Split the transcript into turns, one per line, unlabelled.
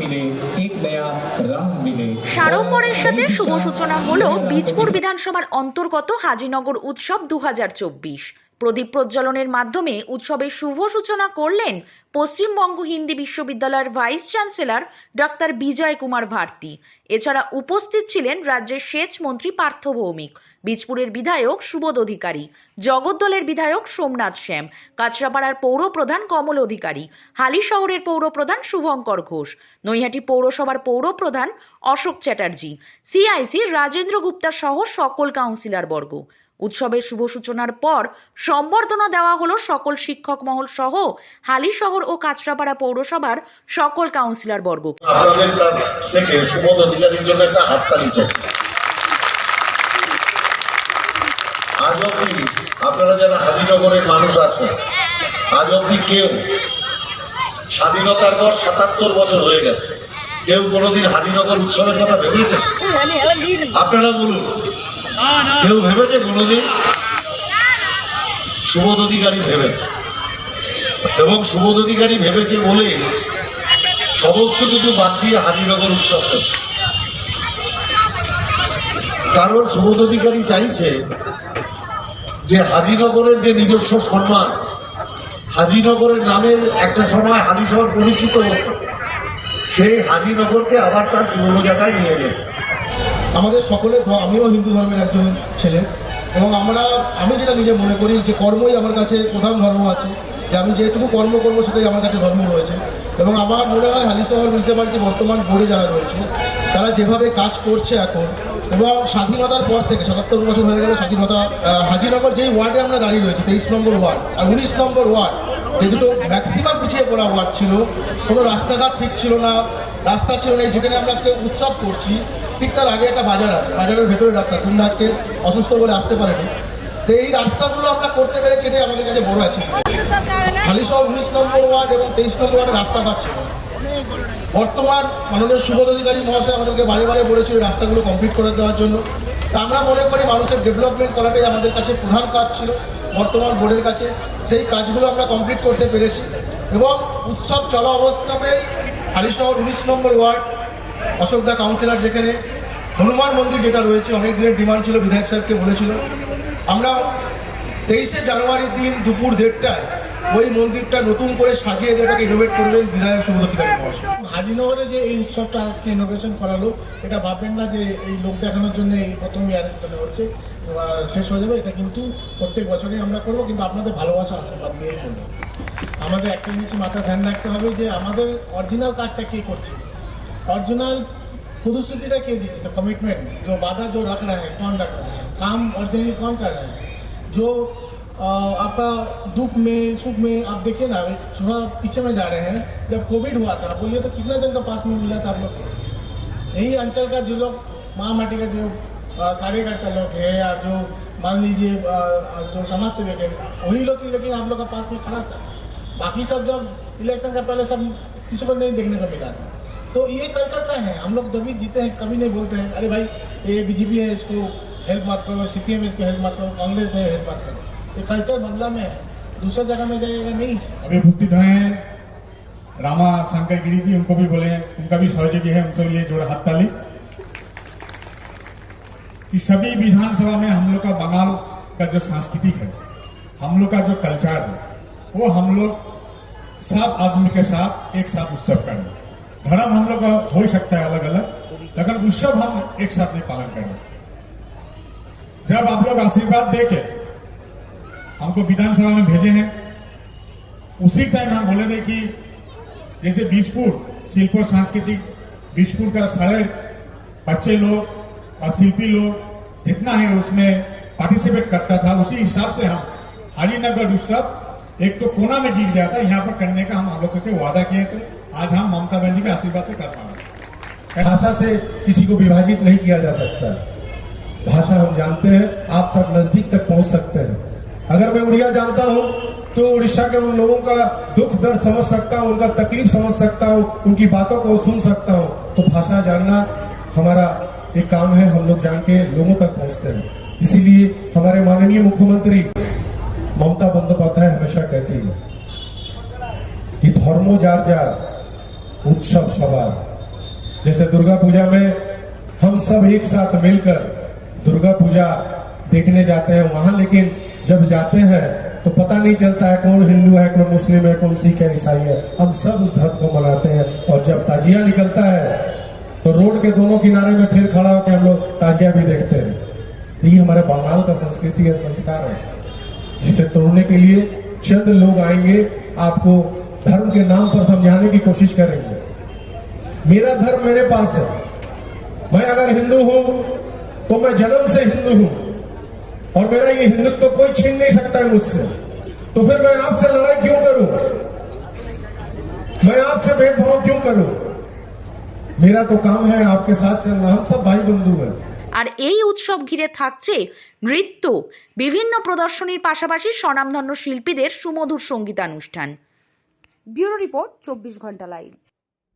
মিলে এক নয়া রাহ মিলে।
সাড়ম্বরের সাথে শুভ সূচনা হলো বীজপুর বিধানসভার অন্তর্গত হাজিনগর উৎসব দু হাজার চব্বিশ। প্রদীপ প্রজ্বলনের মাধ্যমে উৎসবের শুভ সূচনা করলেন পশ্চিমবঙ্গ হিন্দি বিশ্ববিদ্যালয়ের vice chancellor doctor Bijay Kumar Bharati. এছাড়া উপস্থিত ছিলেন রাজ্যের সেচ মন্ত্রী পার্থ ভৌমিক, বীজপুরের বিধায়ক সুবোধ অধিকারী জগদ্দলের বিধায়ক সোমনাথ শ্যাম কাছড়াপাড়ার পৌর প্রধান কমল অধিকারী হালি শহরের পৌর প্রধান শুভঙ্কর ঘোষ, নৈহাটি পৌরসভার পৌর প্রধান অশোক চ্যাটার্জি, সিআইসি রাজেন্দ্র গুপ্তা সহ সকল কাউন্সিলর বর্গ। উৎসবের শুভ সূচনার পর সম্বর্ধনা দেওয়া হলো সকল শিক্ষক মহল সহ হালি শহর ও কাছড়াপাড়া পৌরসভার সকল কাউন্সিলর বর্গ।
আপনাদের কাছ থেকে সুবোধ অধিকারীর জন্য একটা হাততালি চাই। আজ অব্দি আপনারা যারা হাজিনগরের মানুষ আছেন, আজ অব্দি কেউ স্বাধীনতার পর সাতাত্তর বছর হয়ে গেছে, কেউ কোনোদিন হাজিনগর উৎসবের কথা ভেবেছে আপনারা বলুন, কেউ ভেবেছে কোনোদিন? সুবোধ অধিকারী ভেবেছে। এবং সুবোধ অধিকারী ভেবেছে বলে সমস্ত কিছু বাদ দিয়ে হাজিনগর উৎসব করছে কারণ সুবোধ অধিকারী চাইছে যে হাজিনগরের যে নিজস্ব সম্মান, হাজিনগরের নামে একটা সময় হালি শহর পরিচিত হতো, সেই হাজিনগরকে আবার তার পুরনো জায়গায় নিয়ে যেত।
আমাদের সকলের ধ- আমিও হিন্দু ধর্মের একজন ছেলে, এবং আমরা, আমি যেটা নিজে মনে করি যে কর্মই আমার কাছে প্রধান ধর্ম আছে। যে আমি যেটুকু কর্ম করব সেটাই আমার কাছে ধর্ম রয়েছে। এবং আমার মনে হয় হালিশহর মিউনিসিপ্যালিটি বর্তমান বোর্ডে যারা রয়েছে তারা যেভাবে কাজ করছে এখন এবং স্বাধীনতার পর থেকে সাতাত্তর বছর হয়ে গেল স্বাধীনতা আহ, হাজিনগর যেই ওয়ার্ডে আমরা দাঁড়িয়ে রয়েছি তেইশ নম্বর ওয়ার্ড আর উনিশ নম্বর ওয়ার্ড যে দুটো ম্যাক্সিমাম পিছিয়ে পড়া ওয়ার্ড ছিল কোনো রাস্তাঘাট ঠিক ছিল না রাস্তা ছিল না যেখানে আমরা আজকে উৎসব করছি ঠিক তার আগে একটা বাজার আছে বাজারের ভেতরে রাস্তা তুমি আজকে অসুস্থ বলে আসতে পারেনি তো এই রাস্তাগুলো আমরা করতে পেরেছি এটাই আমাদের কাছে বড় আছে হালিশহর উনিশ নম্বর ওয়ার্ড এবং তেইশ নম্বর অধিকারী মহাশয় আমাদেরকে বারে বারে রাস্তাগুলো কমপ্লিট করে দেওয়ার জন্য। তা আমরা মনে করি মানুষের ডেভেলপমেন্ট করাটাই আমাদের কাছে প্রধান কাজ ছিল বর্তমান বোর্ডের কাছে। সেই কাজগুলো আমরা কমপ্লিট করতে পেরেছি এবং উৎসব চলা অবস্থাতে হালিশহর উনিশ নম্বর ওয়ার্ড অশোকদা কাউন্সিলর যেখানে, হনুমান মন্দির যেটা রয়েছে অনেক দিনের ডিমান্ড ছিল, বিধায়ক সাহেবকে বলেছিল। আমরা তেইশে জানুয়ারির দিন দুপুর দেড়টায় ওই মন্দিরটা নতুন করে সাজিয়ে এটাকে ইনোভেট করলেন বিধায়ক সুবোধ অধিকারী মহাশয়।
হাজিনগরে যে এই উৎসবটা আজকে ইনোভেশন করালো, এটা ভাববেন না যে এই লোক দেখানোর জন্য এই প্রথমই অ্যারেঞ্জমেন্ট মানে হচ্ছে শেষ হয়ে যাবে, এটা কিন্তু প্রত্যেক বছরই আমরা করব, কিন্তু আপনাদের ভালোবাসা, আশীর্বাদ নিয়েই করব। আমাদের একটা জিনিস মাথা ধ্যান রাখতে হবে যে আমাদের অরিজিনাল কাজটা কে করছে? অরিজিনাল প্রতিশ্রুতিটা কে দিচ্ছে তো কমিটমেন্ট যে বাধা जो রাখ रहा है कौन रख रहा है काम ओरिजिनली कौन कर आपका दुख में, सुख में, आप देखिए ना, थोड़ा पीछे में जा रहे हैं। जब कोविड हुआ था, बोलिए तो कितना जन का पास में मिला था आप लोग? यही अंचल का जो लोग, महामाटी का जो कार्यकर्ता लोग है, या जो मान लीजिए जो समाज सेवक है, वही लोग लेकिन आप लोग का पास में खड़ा था। बाकी सब जब इलेक्शन का पहले सब किसी को नहीं देखने को मिला था। तो ये कल्चर का है। हम लोग जब भी जीते हैं, कभी नहीं बोलते हैं, अरे भाई, ये बीजेपी है, इसको हेल्प मत करो सी पी है, इसको हेल्प मत करो, कांग्रेस है हेल्प मत करो। ये कल्चर बंगला में है। दूसरी जगह में जाइएगा, नहीं है।
अभी उपस्थित हैं। रामा शंकर गिरी जी उनको भी बोले उनका भी सहयोगी है, उनके लिए जोड़ा हाथ ताली। कि सभी विधानसभा में हम लोग का बंगाल का जो सांस्कृतिक है, हम लोग का जो कल्चर है, वो हम लोग सब आदमी के साथ एक साथ उत्सव करें। धर्म हम लोग का हो सकता है अलग अलग लेकिन उत्सव हम एक साथ नहीं पालन करें। जब आप लोग आशीर्वाद दे के हमको विधानसभा में भेजे हैं। उसी टाइम हम बोले थे कि जैसे बीजपुर, शिल्प और सांस्कृतिक, बीजपुर का सारे बच्चे लोग और शिल्पी लोग जितना है उसमें पार्टिसिपेट करता था, उसी हिसाब से हम हाजीनगर उत्सव एक तो कोना में गिर गया था, यहाँ पर करने का हम आप लोगों के वादा किए थे। आज हम ममता बनर्जी के आशीर्वाद से कर पाए
भाषा से किसी को विभाजित नहीं किया जा सकता। भाषा हम जानते हैं, आप तक नज़दीक तक पहुँच सकते हैं। अगर मैं उड़िया जानता हूँ तो उड़ीसा के उन लोगों का दुख दर्द समझ सकता हूँ, उनका तकलीफ़ समझ सकता हूँ, उनकी बातों को सुन सकता हूँ। तो भाषा जानना हमारा एक काम है, हम लोग जान के लोगों तक पहुँचते हैं। इसीलिए हमारे माननीय मुख्यमंत्री ममता बंदोपाध्याय हमेशा कहती है कि धर्मो जार जार, उत्सव सवार। जैसे दुर्गा पूजा में हम सब एक साथ मिलकर दुर्गा पूजा देखने जाते हैं वहाँ, लेकिन जब जाते हैं तो पता नहीं चलता है कौन हिंदू है, कौन मुस्लिम है, कौन सिख है, ईसाई है। हम सब उस धर्म को मनाते हैं। और जब ताजिया निकलता है तो रोड के दोनों किनारे में फिर खड़ा होकर हम लोग ताजिया भी देखते हैं। तो ये हमारे बंगाल का संस्कृति है, संस्कार है, जिसे तोड़ने के लिए चंद लोग आएँगे, आपको धर्म के नाम पर समझाने की कोशिश करेंगे। मेरा धर्म मेरे पास है। मैं अगर हिंदू हूँ तो मैं जन्म से हिंदू हूँ। और मेरा ये हिंदुत्व तो कोई छीन नहीं सकता है मुझसे तो फिर मैं आपसे लड़ाई क्यों करूं मैं आपसे भेदभाव क्यों करूं मेरा तो काम है आपके साथ चलना हम सब भाई बंधु हैं
আর এই উৎসব ঘিরে থাকছে নৃত্য বিভিন্ন প্রদর্শনীর পাশাপাশি স্বনামধন্য শিল্পীদের সুমধুর সঙ্গীতানুষ্ঠান
ব্যুরো রিপোর্ট চব্বিশ ঘন্টা লাইভ